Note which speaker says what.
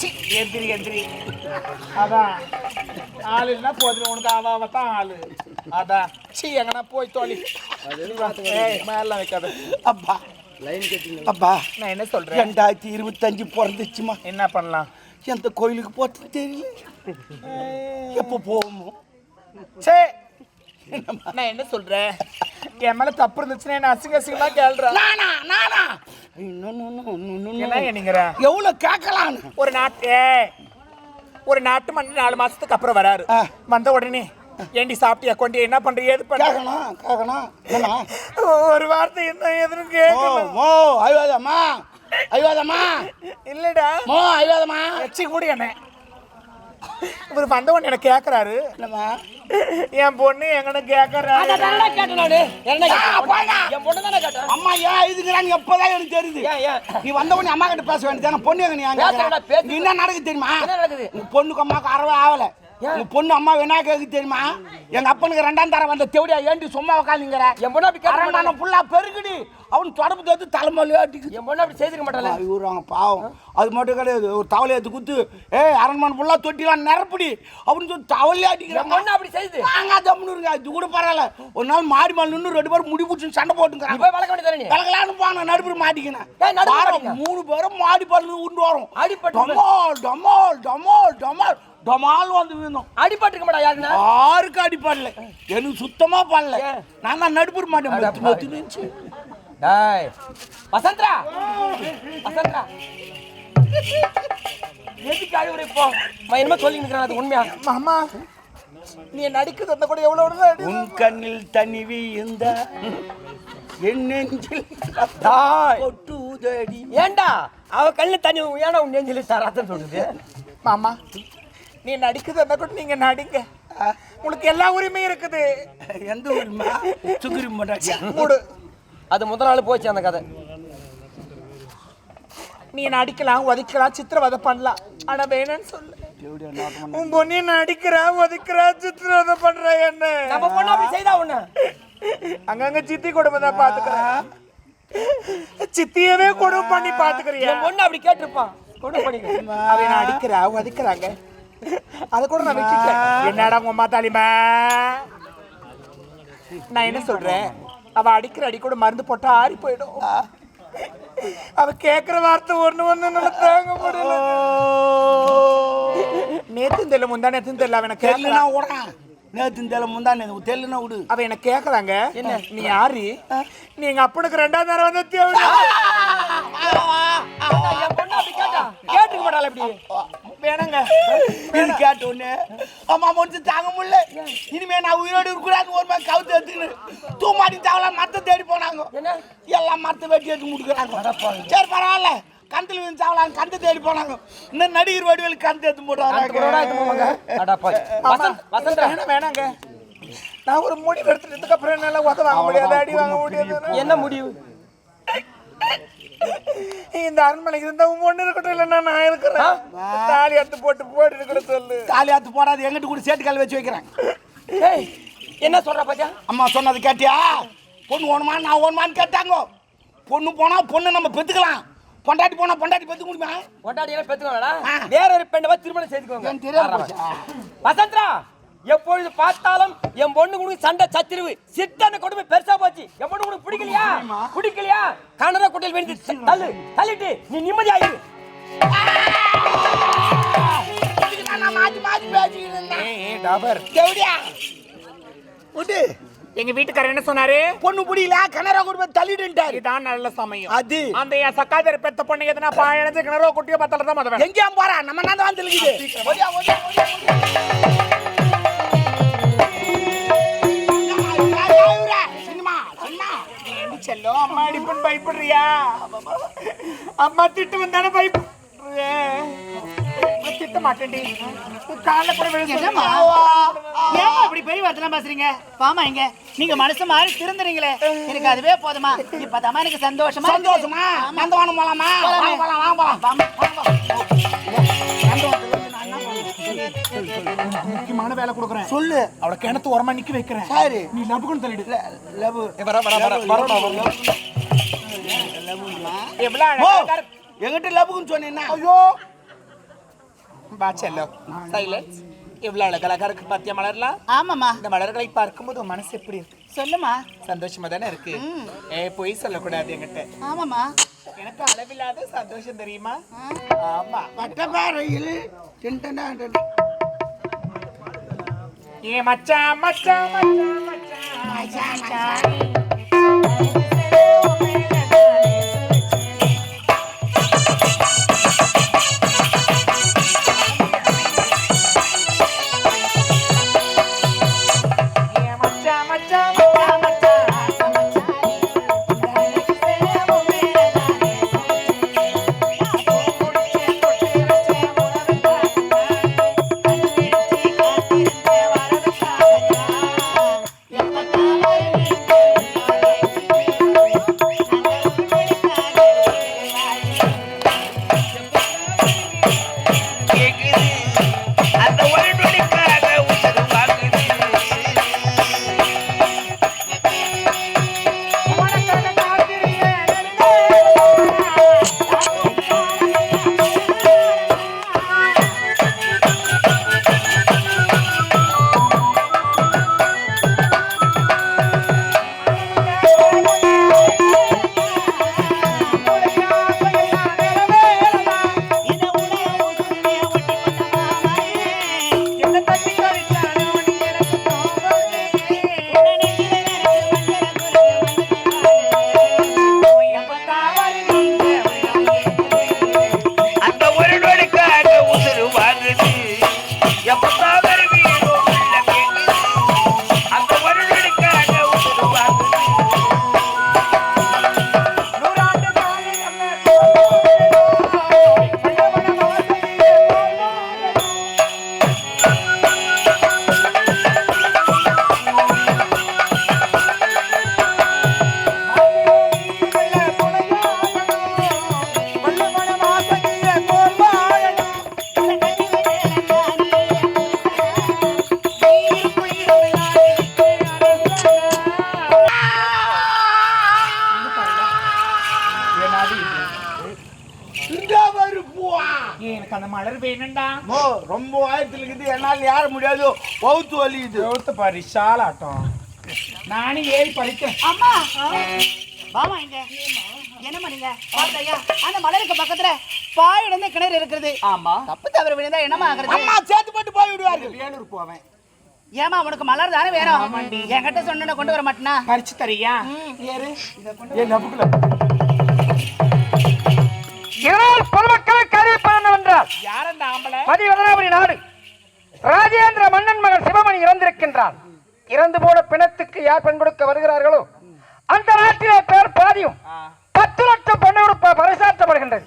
Speaker 1: C, எந்திரி எந்திரி. அதான் ஆள் இல்லைன்னா போதும் உனக்கு தான் ஆளு. அதான் சி எங்கனா போய் தோழி. ஏய் மேல வைக்காத.
Speaker 2: அப்பா. அப்பா.
Speaker 1: நான் என்ன சொல்றேன்?
Speaker 2: ரெண்டாயிரத்தி இருபத்தஞ்சு பிறந்துச்சுமா.
Speaker 1: என்ன பண்ணலாம்?
Speaker 2: எந்த கோயிலுக்கு போட்டு தெரியல. எப்போ போவோமோ.
Speaker 1: சே நான் என்ன சொல்றேன்? என் மேல தப்பு இருந்துச்சுன்னா என்ன அசிங்க அசிங்கமா கேள்றா.
Speaker 2: நானா? நானா? எவ்வளவு கேட்கலான்னு?
Speaker 1: ஒரு நாட்டு ஒரு நாட்டு மன்னி நாலு மாசத்துக்கு அப்புறம் வராரு. வந்த உடனே ஏண்டி சாப்பிட்டியா? கொண்டு என்ன பண்ற? ஏது
Speaker 2: கேட்கணும் கேட்கணும்.
Speaker 1: ஒரு வார்த்தை என்ன எதுன்னு
Speaker 2: ஓ
Speaker 1: கேட்கணும்?
Speaker 2: மோ ஐவாதம்மா ஐவாதம்மா
Speaker 1: இல்லடா.
Speaker 2: மோ ஐவாதம்மா
Speaker 1: வச்சு கூட என்ன. இவர் வந்தவன் என்ன கேக்குறாரு.
Speaker 2: என்னம்மா?
Speaker 1: என் பொண்ணு எங்கன்னு?
Speaker 2: போடா.
Speaker 3: என் பொண்ணு தானே கேட்டேன்.
Speaker 2: அம்மா ஏன் இதுங்கிறான்னு எப்பதான் எனக்கு தெரியுது? நீ வந்த உடனே அம்மா கிட்ட பேச வேண்டியதானே பொண்ணு எங்க நீ என்ன நடக்குது தெரியுமா?
Speaker 3: நடக்குது?
Speaker 2: பொண்ணுக்கு அம்மாவுக்கு அறவே ஆகல. உங்க பொண்ணு அம்மா வேணா கேக்கு தெரியுமா? எங்க அப்பனுக்கு ரெண்டாம் தரம் வந்த தெவடியா ஏண்டி சும்மா உட்காந்துங்கிற
Speaker 3: என் பொண்ணு அப்படி.
Speaker 2: புள்ளா பெருகுடி அவன் தொடப்பு தோத்து தலைமொழியா அடிக்குது.
Speaker 3: என் பொண்ணு அப்படி செய்திருக்க மாட்டாளே.
Speaker 2: இவரு அவங்க பாவம். அது மட்டும் கிடையாது ஒரு தவளை எடுத்து குத்து ஏய் அரண்மனை ஃபுல்லா தொட்டிலாம் நிரப்படி அப்படின்னு சொல்லி தவளையே அடிக்கிறாங்க
Speaker 3: பொண்ணு அப்படி செய்யுது.
Speaker 2: நாங்க தம்னு இருங்க அது கூட பரவாயில்ல. ஒரு நாள் மாடி மேல நின்று ரெண்டு பேரும் முடி பிடிச்சி சண்டை
Speaker 3: நீ
Speaker 2: போட்டுங்கிறாங்க
Speaker 3: போய் வளர்க்க வேண்டியதானே நீ?
Speaker 2: கலகலான்னு போன நடுப்புற மாட்டிக்கினேன்? மூணு பேரும் மாடி பல்லு உண்டு வரும்.
Speaker 3: அடிபட்டு
Speaker 2: டமால் டமால் டமால் டமால். டமால் வந்து விழுந்தோம்.
Speaker 3: அடிபட்டிருக்க மாட்டா யாருக்குன்னா?
Speaker 2: யாருக்கு அடி பண்ணல எனக்கு சுத்தமா பண்ணல
Speaker 3: ஏன்?
Speaker 2: நான் தான் நடுப்புற மாட்டேன்.
Speaker 3: டேய், வசந்தரா! வசந்தரா! எதுக்கு அழுவுற இப்போ? நான் என்னமோ சொல்லி நிக்கிறேன் அது உண்மையா?
Speaker 1: மாமா நீ நடிக்கிறது அந்த கூட எவ்வளவு
Speaker 2: உன் கண்ணில் தனிவி இந்த என் நெஞ்சில்
Speaker 3: டாய்.
Speaker 2: கொட்டுதடி.
Speaker 3: ஏன்டா அவ கண்ணு தண்ணி ஏன்டா உன் நெஞ்சில சராத்தம் சொல்லுது?
Speaker 1: மாமா நீ நடிக்கிறது அந்த கூட நீங்க நடிங்க உங்களுக்கு எல்லா உரிமையும் இருக்குது.
Speaker 2: எந்த சுக்குரி மாட்டாச்சியா
Speaker 1: மூடு.
Speaker 3: அது முதல் நாள் போச்சு அந்த கதை.
Speaker 1: நீ நடிக்கலாம் உதைக்கலாம் சித்திரவதை பண்ணலாம். ஆனா வேணும்னு சொல்லு. உன் பொண்ணு நடிக்கிறா உதைக்கிறா சித்திரவதை பண்ற என்ன?
Speaker 3: நம்ம பொண்ணு அப்படி செய்தா ஒண்ணு?
Speaker 1: அங்கங்க சித்தி குடும்பம் தான் பாத்துக்கிறேன் சித்தியவே கொடுமை பண்ணி பாத்துக்கிறியா
Speaker 3: என் பொண்ணு அப்படி கேட்டிருப்பான் கொண்டு பண்ணிக்க.
Speaker 1: அவன் அடிக்கிறா உதைக்கிறாங்க? அத கூட நான் என்னடா உங்க அம்மா தாலிமா நான் என்ன சொல்றேன்? அவ அடிக்கிற அடி கூட மருந்து போட்டா ஆறி போயிடும். அவ கேக்குற வார்த்தை ஒண்ணு ஒண்ணு தாங்க முடியல. நேத்து தெரியல முந்தா நேத்து தெரியல அவ எனக்கு
Speaker 2: தெல்லுனா விடுறான் நேத்து தெல்ல முந்தா நேத்து தெல்லுனா விடு.
Speaker 1: அவ என்ன கேக்குறாங்க? என்ன? நீ யாரு நீ எங்க அப்பனுக்கு ரெண்டாவது நேரம் வந்து தேவை
Speaker 3: கேட்டுக்க மாட்டாளா இப்படி?
Speaker 1: வேணுங்க.
Speaker 2: இது கேட்ட உடனே அம்மா முடிச்சு தாங்க முடியல. இனிமே நான் உயிரோடு இருக்கக்கூடாது ஒரு மாதிரி கவுத்து எடுத்துக்கின்னு தூமாடி தாவலாம் மரத்தை தேடி போனாங்க. எல்லாம் மரத்தை வெட்டி எடுத்து முடிக்கிறாங்க. சரி பரவாயில்ல. கந்தில் விழுந்து சாவலாம் கந்தை தேடி போனாங்க. இன்னும் நடிகர் வடிவேல் கந்து எடுத்து போட்டாங்க
Speaker 1: வேணாங்க. நான் ஒரு முடிவு எடுத்துட்டதுக்கு அப்புறம் என்னால உத வாங்க முடியாது அடி வாங்க முடியாது.
Speaker 3: என்ன முடிவு?
Speaker 1: இந்த அரண்மனைக்கு இருந்தா உன் ஒண்ணு இருக்கட்டும் இல்லைன்னா நான் இருக்கிறேன். தாலி எடுத்து போட்டு போட்டு இருக்கிற சொல்லு.
Speaker 2: காலி ஆத்து போடாது எங்கிட்ட கூட சேட்டு கால் வச்சு வைக்கிறேன்.
Speaker 3: ஏய் என்ன சொல்ற பாத்தியா?
Speaker 2: அம்மா சொன்னது கேட்டியா? பொண்ணு ஓணுமா நான் ஓணுமான்னு கேட்டாங்க. பொண்ணு போனா பொண்ணு நம்ம பெத்துக்கலாம். பொண்டாட்டி போனா பொண்டாட்டி பெத்துக்க முடியுமா?
Speaker 3: கொண்டாடி எல்லாம் பெத்துக்கோங்களா
Speaker 2: ஆ.
Speaker 3: வேற ஒரு பெண்ணை திருமணம் செய்துக்கோங்க
Speaker 2: போச்சு.
Speaker 3: வசந்தரா! எப்பொழுது பார்த்தாலும் என் பொண்ணு உனக்கு சண்டை சச்சிருவு சித்தன கொடுமை பெருசா போச்சு. என் பொண்ணு உனக்கு பிடிக்கலையா? பிடிக்கலையா? கனரா குட்டையில் வேண்டி தள்ளு தள்ளிட்டு நீ நிம்மதியாயிரு
Speaker 2: தான்
Speaker 1: எங்க வீட்டுக்காரர் என்ன சொன்னாரு?
Speaker 2: பொண்ணு புடியல கனரா குடும்பம் தள்ளிடுன்ட்டாரு.
Speaker 1: இதுதான் நல்ல சமயம்.
Speaker 2: அது.
Speaker 1: அந்த என் சக்காதர் பெத்த பொண்ணு எதுனா பாயணத்து கிணறோ குட்டியோ பத்தல தான் மதவன்.
Speaker 2: எங்கேயா போறா? நம்ம நான் வந்து இருக்குது
Speaker 1: அம்மா அடிப்புன்னு பயப்படுறியா? அம்மா திட்டு வந்தானே பயப்படுற திட்ட மாட்டேன்டி. காலில் கூட
Speaker 4: என்னம்மா? ஏன் அப்படி பெரிய வார்த்தைலாம் பேசுறீங்க? வாமா இங்க. நீங்க மனசு மாறி திருந்துறீங்களே. எனக்கு அதுவே போதுமா எனக்கு சந்தோஷமா.
Speaker 2: சந்தோஷமா? நந்தவானம் போலாமா? வாங்க போலாம் வாங்க போலாம்.
Speaker 4: வாம்மா.
Speaker 1: முக்கியமான வேலை கொடுக்குறேன்.
Speaker 2: சொல்லு.
Speaker 1: அவளை கிணத்து உரமா நிக்க வைக்கிறேன்.
Speaker 2: சரி.
Speaker 1: நீ லபுக்குன்னு தள்ளிடு
Speaker 2: லவு.
Speaker 3: வர வர வர
Speaker 1: இருக்காரு.
Speaker 2: எங்கிட்ட லவ்வுக்குன்னு சொன்னீங்கன்னா
Speaker 1: ஐயோ! வா செல்லம். சைலன்ஸ் இவ்வளவு அழகழகா இருக்கு பாத்தியா மலர்லாம்
Speaker 4: ஆமாம்மா.
Speaker 1: இந்த மலர்களை பார்க்கும்போது உன் மனசு எப்படி இருக்கு?
Speaker 4: சொல்லுமா
Speaker 1: சந்தோஷமா தானே இருக்கு? ஏ பொய் சொல்லக்கூடாது என்கிட்ட.
Speaker 4: ஆமாம்மா.
Speaker 1: எனக்கு அளவில்லாத சந்தோஷம் தெரியுமா? ஆமா.
Speaker 2: வட்டப்பாறையில்
Speaker 1: ஏ மச்சான் மச்சான் மச்சான் மச்சான் எனக்கு
Speaker 2: அந்த
Speaker 1: மலர் வேணும்டா?
Speaker 2: மோ ரொம்ப ஆயத்துல இருக்குது என்னால் ஏற முடியாது. பௌத்து வலிக்குது
Speaker 1: எழுத்து பாரு ஷாலாட்டம் நானும் ஏறி படித்தேன்
Speaker 4: அம்மா வாமா இங்க. என்னம்மா நீங்க? பார்த்தையா அந்த மலருக்கு பக்கத்துல பாய் இடந்த கிணறு இருக்கிறது.
Speaker 1: ஆமா.
Speaker 4: தப்பு தவறு விழுந்தா என்னம்மா ஆகுறது?
Speaker 2: அம்மா சேர்த்து போட்டு போய் விடுவார்கள்.
Speaker 1: வேலூர் போவேன்.
Speaker 4: ஏமா உனக்கு மலர் தானே வேணும்? என்கிட்ட சொன்ன கொண்டு வர மாட்டேனா?
Speaker 1: பறிச்சு தரியா? ஏறு. நபுக்குல
Speaker 3: இதனால் என்னவென்றால்
Speaker 1: யார் அந்த ஆம்பளை?
Speaker 3: மதிவதனாபுரி நாடு. ராஜேந்திர மன்னன் மகள் சிவமணி இறந்திருக்கின்றான் இறந்து போன பிணத்துக்கு யார் பெண் கொடுக்க வருகிறார்களோ அந்த நாட்டிலே பேர் பாதியும் பத்து லட்சம் பொண்ணு கொடுப்ப பரிசாற்றப்படுகின்றது.